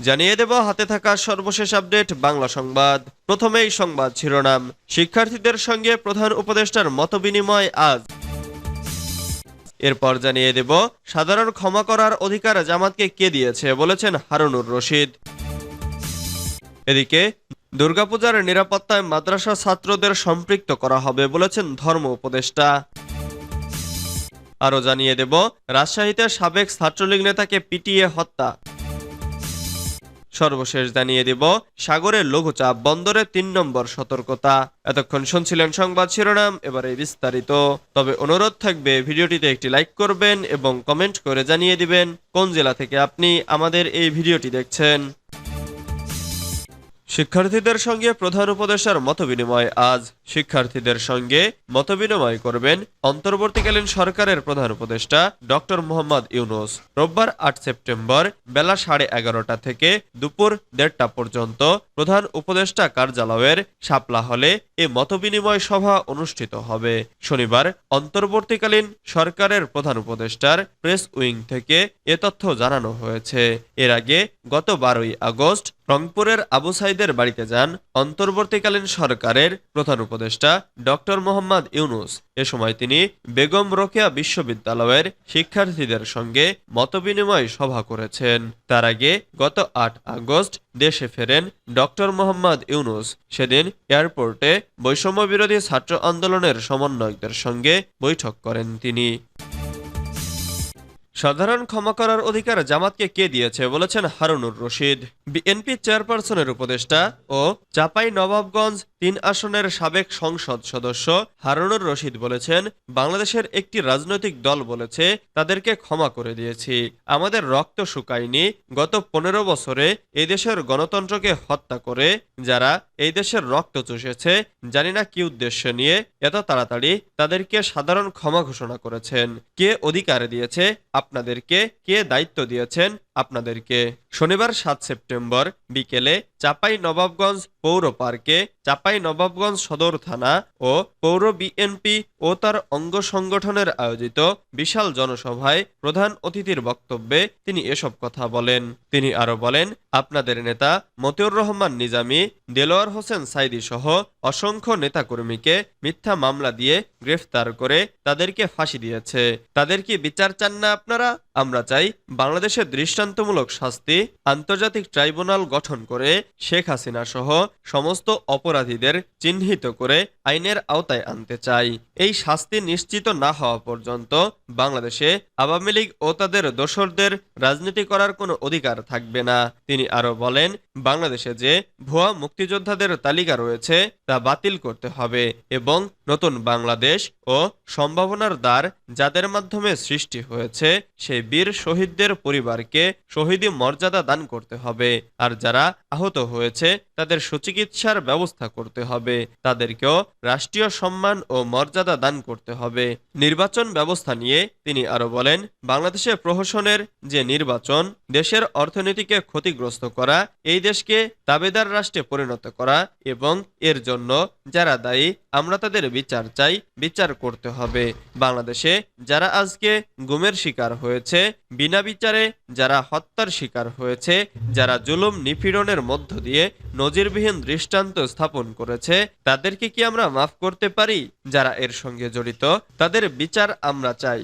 জানিয়ে দেব, হাতে থাকা সর্বশেষ আপডেট, বাংলা সংবাদ। প্রথমেই সংবাদ শিরোনাম। শিক্ষার্থীদের সঙ্গে প্রধান উপদেষ্টার মতবিনিময় আজ। এরপর জানিয়ে দেব, সাধারণ ক্ষমা করার অধিকার জামাতকে কে দিয়েছে বলেছেন হারুনুর রশিদ। এদিকে, দুর্গাপূজার নিরাপত্তায় মাদ্রাসা ছাত্রদের সম্পৃক্ত করা হবে বলেছেন ধর্ম উপদেষ্টা। আরও জানিয়ে দেব, রাজশাহীতে সাবেক ছাত্রলীগ নেতাকে পিটিয়ে হত্যা। সর্বশেষ জানিয়ে দিব, সাগরের লঘুচাপ বন্দরে তিন নম্বর সতর্কতা। এতক্ষণ শুনছিলেন সংবাদ শিরোনাম, এবারে বিস্তারিত। তবে অনুরোধ থাকবে, ভিডিওটিতে একটি লাইক করবেন এবং কমেন্ট করে জানিয়ে দিবেন, কোন জেলা থেকে আপনি আমাদের এই ভিডিওটি দেখছেন। শিক্ষার্থীদের সঙ্গে প্রধান উপদেষ্টার মতবিনিময়। আজ শিক্ষার্থীদের সঙ্গে মতবিনিময় করবেন অন্তর্বর্তীকালীন সরকারের প্রধান উপদেষ্টা ডক্টর মোহাম্মদ ইউনুস। রোববার আট সেপ্টেম্বর বেলা সাড়ে এগারোটা থেকে দুপুর দেড়টা পর্যন্ত প্রধান উপদেষ্টা কার্যালয়ের শাপলা হলে এ মতবিনিময় সভা অনুষ্ঠিত হবে। শনিবার অন্তর্বর্তীকালীন সরকারের প্রধান উপদেষ্টার প্রেস উইং থেকে এ তথ্য জানানো হয়েছে। এর আগে গত বারোই আগস্ট রংপুরের আবু সাইদের বাড়িতে যান অন্তর্বর্তীকালীন সরকারের প্রধান উপদেষ্টা ডক্টর মোহাম্মদ ইউনুস। এ সময় তিনি বেগম রোকেয়া বিশ্ববিদ্যালয়ের শিক্ষার্থীদের সঙ্গে মতবিনিময় সভা করেছেন। তার আগে গত আট আগস্ট দেশে ফেরেন ডক্টর মোহাম্মদ ইউনুস। সেদিন এয়ারপোর্টে বৈষম্য বিরোধী ছাত্র আন্দোলনের সমন্বয়কদের সঙ্গে বৈঠক করেন তিনি। সাধারণ ক্ষমা করার অধিকার জামাতকে কে দিয়েছে বলেছেন হারুনুর রশিদ। বিএনপি চেয়ারপারসনের উপদেষ্টা ও চাপাই নবাবগঞ্জ তিন আসনের সাবেক সংসদ সদস্য হারুনুর রশিদ বলেছেন, বাংলাদেশের একটি রাজনৈতিক দল বলেছে, তাদেরকে ক্ষমা করে দিয়েছি। আমাদের রক্ত শুকায়নি, গত পনেরো বছরে এই দেশের গণতন্ত্রকে হত্যা করে যারা এই দেশের রক্ত চুষেছে। জানি না কি উদ্দেশ্য নিয়ে এত তাড়াতাড়ি তাদেরকে সাধারণ ক্ষমা ঘোষণা করেছেন। কে অধিকার দিয়েছে? আপনাদেরকে কে দায়িত্ব দিয়েছেন? আপনাদেরকে শনিবার সাত সেপ্টেম্বর বিকেলে চাপাই নবাবগঞ্জ পৌর পার্কে, চাপাই নবাবগঞ্জ সদর থানা ও পৌর বিএনপি ও তার অঙ্গ সংগঠনের আয়োজিত বিশাল জনসভায় প্রধান অতিথির বক্তব্যে তিনি এসব কথা বলেন। তিনি আরও বলেন, আপনাদের নেতা মতিউর রহমান নিজামী, দেলোয়ার হোসেন সাইদি সহ অসংখ্য নেতাকর্মীকে মিথ্যা মামলা দিয়ে গ্রেফতার করে তাদেরকে ফাঁসি দিয়েছে। তাদের কি বিচার চান না আপনারা? আমরা চাই বাংলাদেশের দৃষ্টান্তমূলক শাস্তি আন্তর্জাতিক ট্রাইব্যুনাল গঠন করে শেখ হাসিনা সহ সমস্ত অপরাধীদের চিহ্নিত করে আইনের আওতায় আনতে চাই। এই শাস্তি নিশ্চিত না হওয়া পর্যন্ত বাংলাদেশে আওয়ামী লীগ ও তাদের দোসরদের রাজনীতি করার কোনো অধিকার থাকবে না। তিনি আরও বলেন, বাংলাদেশে যে ভুয়া মুক্তিযোদ্ধাদের তালিকা রয়েছে তা বাতিল করতে হবে এবং নতুন বাংলাদেশ ও সম্ভাবনার দ্বার যাদের মাধ্যমে সৃষ্টি হয়েছে সেই বীর শহীদদের পরিবারকে শহীদি মর্যাদা দান করতে হবে। আর যারা আহত হয়েছে, তাদের সুচিকিৎসার ব্যবস্থা করতে হবে। তাদেরকেও রাষ্ট্রীয় সম্মান ও মর্যাদা দান করতে হবে। নির্বাচন ব্যবস্থা নিয়ে তিনি আরও বলেন বাংলাদেশে প্রহসনের যে নির্বাচন, দেশের অর্থনীতিকে ক্ষতিগ্রস্ত করা, এই দেশকে দাবেদার রাষ্ট্রে পরিণত করা এবং এর জন্য যারা দায়ী, আমরা তাদের বিচার চাই, বিচার করতে হবে। বাংলাদেশে যারা আজকে গুমের শিকার হয়েছে বিনা বিচারে যারা হত্যার শিকার হয়েছে, যারা জুলুম নিপীড়নের মধ্য দিয়ে নজিরবিহীন দৃষ্টান্ত স্থাপন করেছে, তাদেরকে কি আমরা মাফ করতে পারি? যারা এর সঙ্গে জড়িত, তাদের বিচার আমরা চাই।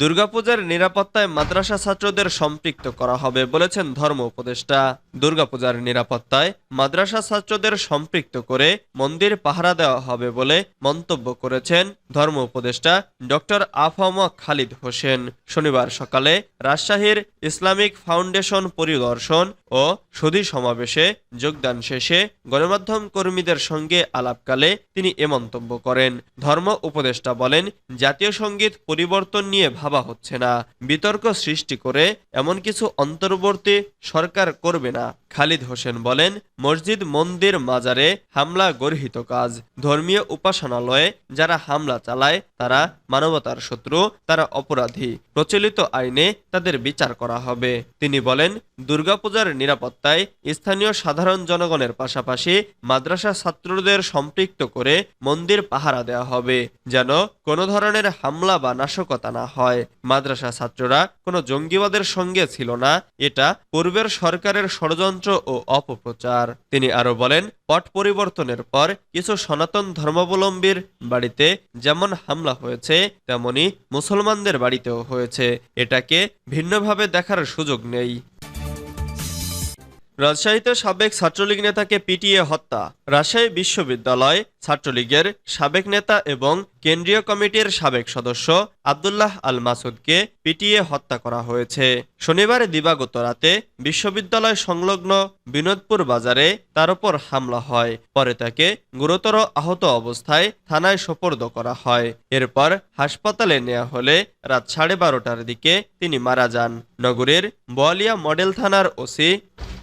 দুর্গাপূজার নিরাপত্তায় মাদ্রাসা ছাত্রদের সম্পৃক্ত করা হবে বলেছেন ধর্ম উপদেষ্টা। দুর্গাপূজার নিরাপত্তায় মাদ্রাসা ছাত্রদের সম্পৃক্ত করে মন্দির পাহারা দেওয়া হবে বলে মন্তব্য করেছেন ধর্ম উপদেষ্টা ডক্টর আফম খালিদ হোসেন। শনিবার সকালে রাজশাহীর ইসলামিক ফাউন্ডেশন পরিদর্শন ও সুধী সমাবেশে যোগদান শেষে গণমাধ্যম কর্মীদের সঙ্গে আলাপকালে তিনি এ মন্তব্য করেন। ধর্ম উপদেষ্টা বলেন, জাতীয় সংগীত পরিবর্তন নিয়ে ভাবা হচ্ছে না। বিতর্ক সৃষ্টি করে এমন কিছু অন্তর্বর্তী সরকার করবে না। খালিদ হোসেন বলেন, মসজিদ মন্দির মাজারে হামলা গর্হিত কাজ। ধর্মীয় উপাসনালয়ে যারা হামলা চালায়, তারা মানবতার শত্রু, তারা অপরাধী। প্রচলিত আইনে তাদের বিচার করা হবে। তিনি বলেন, দুর্গাপূজার নিরাপত্তায় স্থানীয় সাধারণ জনগণের পাশাপাশি মাদ্রাসা ছাত্রদের সম্পৃক্ত করে মন্দির পাহারা দেওয়া হবে, যেন কোনো ধরনের হামলা বা নাশকতা না হয়। মাদ্রাসা ছাত্ররা কোনো জঙ্গিবাদের সঙ্গে ছিল না, এটা পূর্বের সরকারের ষড়যন্ত্র ও অপপ্রচার। তিনি আরও বলেন, পট পরিবর্তনের পর কিছু সনাতন ধর্মাবলম্বীর বাড়িতে যেমন হামলা হয়েছে, তেমনি মুসলমানদের বাড়িতেও হয়েছে। এটাকে ভিন্নভাবে দেখার সুযোগ নেই। রাজশাহীতে সাবেক ছাত্রলীগ নেতাকে পিটিয়ে হত্যা। রাজশাহী বিশ্ববিদ্যালয় ছাত্রলীগের সাবেক নেতা এবং কেন্দ্রীয় কমিটির সাবেক সদস্য আবদুল্লাহ আল মাসুদকে পিটিয়ে হত্যা করা হয়েছে। শনিবার দিবাগত রাতে বিশ্ববিদ্যালয় সংলগ্ন বিনোদপুর বাজারে তার উপর হামলা হয়। পরে তাকে গুরুতর আহত অবস্থায় থানায় সোপর্দ করা হয়। এরপর হাসপাতালে নেওয়া হলে রাত সাড়ে বারোটার দিকে তিনি মারা যান। নগরীর বোয়ালিয়া মডেল থানার OC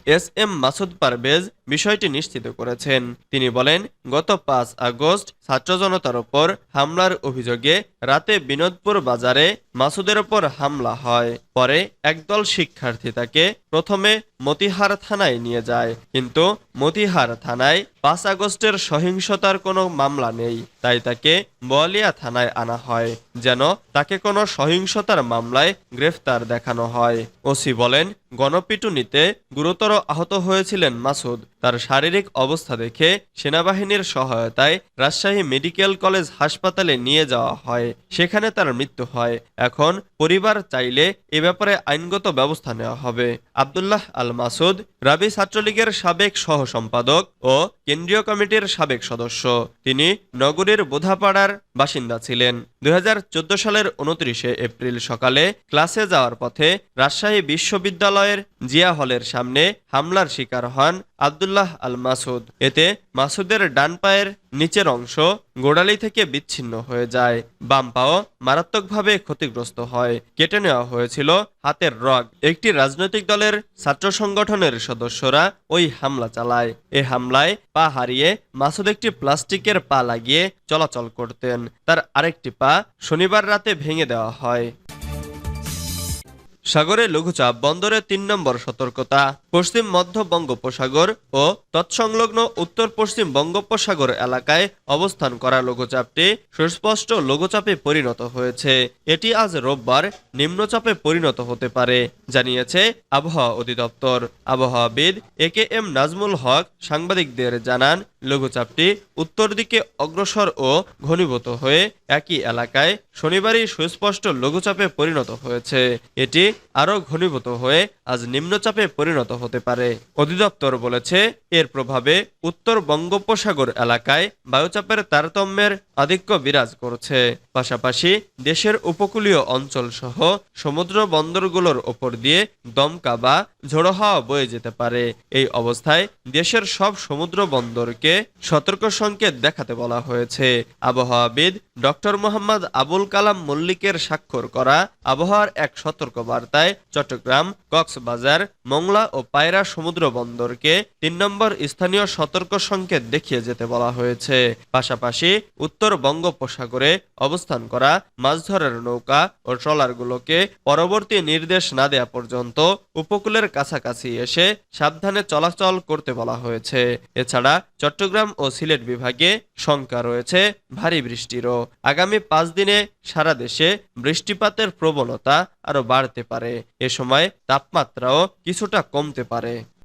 S M Masud Parvez বিষয়টি নিশ্চিত করেছেন। তিনি বলেন, গত পাঁচ আগস্ট ছাত্র জনতার ওপর হামলার অভিযোগে রাতে বিনোদপুর বাজারে মাসুদের ওপর হামলা হয়। পরে একদল শিক্ষার্থী তাকে প্রথমে মতিহার থানায় নিয়ে যায়। কিন্তু মতিহার থানায় পাঁচ আগস্টের সহিংসতার কোনো মামলা নেই। তাই তাকে বোয়ালিয়া থানায় আনা হয়, যেন তাকে কোনো সহিংসতার মামলায় গ্রেফতার দেখানো হয়। ওসি বলেন, গণপিটুনিতে গুরুতর আহত হয়েছিলেন মাসুদ। তার শারীরিক অবস্থা দেখে সেনাবাহিনীর সহায়তায় রাজশাহী মেডিকেল কলেজ হাসপাতালে নিয়ে যাওয়া হয়। সেখানে তার মৃত্যু হয়। এখন পরিবার চাইলে এ ব্যাপারে আইনগত ব্যবস্থা নেওয়া হবে। আবদুল্লাহ আল মাসুদ রাবি ছাত্রলীগের সাবেক সহ সম্পাদক ও কেন্দ্রীয় কমিটির সাবেক সদস্য। তিনি নগরীর বোধাপাড়ার বাসিন্দা ছিলেন। দুই হাজার চোদ্দ সালের উনত্রিশে এপ্রিল সকালে ক্লাসে যাওয়ার পথে রাজশাহী বিশ্ববিদ্যালয়ের জিয়া হলের সামনে হামলার শিকার হন আবদুল্লাহ আল মাসুদ। এতে মাসুদের ডান পায়ের নিচের অংশ গোড়ালি থেকে বিচ্ছিন্ন হয়ে যায়। বাম পাও মারাত্মকভাবে ক্ষতিগ্রস্ত হয়। কেটে নেওয়া হয়েছিল হাতের রগ। একটি রাজনৈতিক দলের ছাত্র সংগঠনের সদস্যরা ওই হামলা চালায়। এ হামলায় পা হারিয়ে মাসুদ একটি প্লাস্টিকের পা লাগিয়ে চলাচল করতেন। তার আরেকটি পা শনিবার রাতে ভেঙে দেওয়া হয়। সাগরে লঘুচাপ, বন্দরে তিন নম্বর সতর্কতা, পশ্চিম মধ্য বঙ্গোপসাগর ও তৎসংলগ্ন উত্তর পশ্চিম বঙ্গোপসাগর এলাকায় অবস্থান করা লঘুচাপটি সুস্পষ্ট লঘুচাপে পরিণত হয়েছে। এটি আজ রোববার নিম্নচাপে পরিণত হতে পারে, জানিয়েছে আবহাওয়া অধিদপ্তর। আবহাওয়াবিদ এ কে এম নাজমুল হক সাংবাদিকদের জানান লঘুচাপটি উত্তর দিকে অগ্রসর ও ঘনীভূত হয়ে একই এলাকায় শনিবারই সুস্পষ্ট লঘুচাপে পরিণত হয়েছে। এটি আরও ঘনীভূত হয়ে আজ নিম্নচাপে পরিণত হতে পারে। অধিদপ্তর বলেছে, এর প্রভাবে উত্তর বঙ্গোপসাগর এলাকায় বায়ুচাপের তারতম্যের আধিক্য বিরাজ করছে। পাশাপাশি দেশের উপকূলীয় অঞ্চল সহ সমুদ্র বন্দরগুলোর ওপর দিয়ে দমকা বা ঝোড়ো হাওয়া বয়ে যেতে পারে। এই অবস্থায় দেশের সব সমুদ্র বন্দরকে সতর্ক সংকেত দেখাতে বলা হয়েছে। আবহাওয়াবিদ ডক্টর মোহাম্মদ আবুল কালাম মল্লিকের স্বাক্ষর করা আবহাওয়ার এক সতর্ক বার্তায় চট্টগ্রাম, কক্সবাজার, মংলা ও পায়রা সমুদ্র বন্দরকে তিন নম্বর স্থানীয় সতর্ক সংকেত দেখিয়ে যেতে বলা হয়েছে। পাশাপাশি উত্তর বঙ্গোপসাগরে অবস্থান করা মাছ ধরার নৌকা ও ট্রলারগুলোকে পরবর্তী নির্দেশ না দেওয়া পর্যন্ত উপকূলের কাছাকাছি এসে সাবধানে চলাচল করতে বলা হয়েছে। এছাড়া চট্টগ্রাম ও সিলেট বিভাগে শঙ্কা রয়েছে ভারী বৃষ্টিরও। আগামী পাঁচ দিনে সারা দেশে বৃষ্টিপাতের প্রবণতা আরও বাড়তে পারে। এ সময় তাপমাত্রাও কিছুটা কমতে পারে।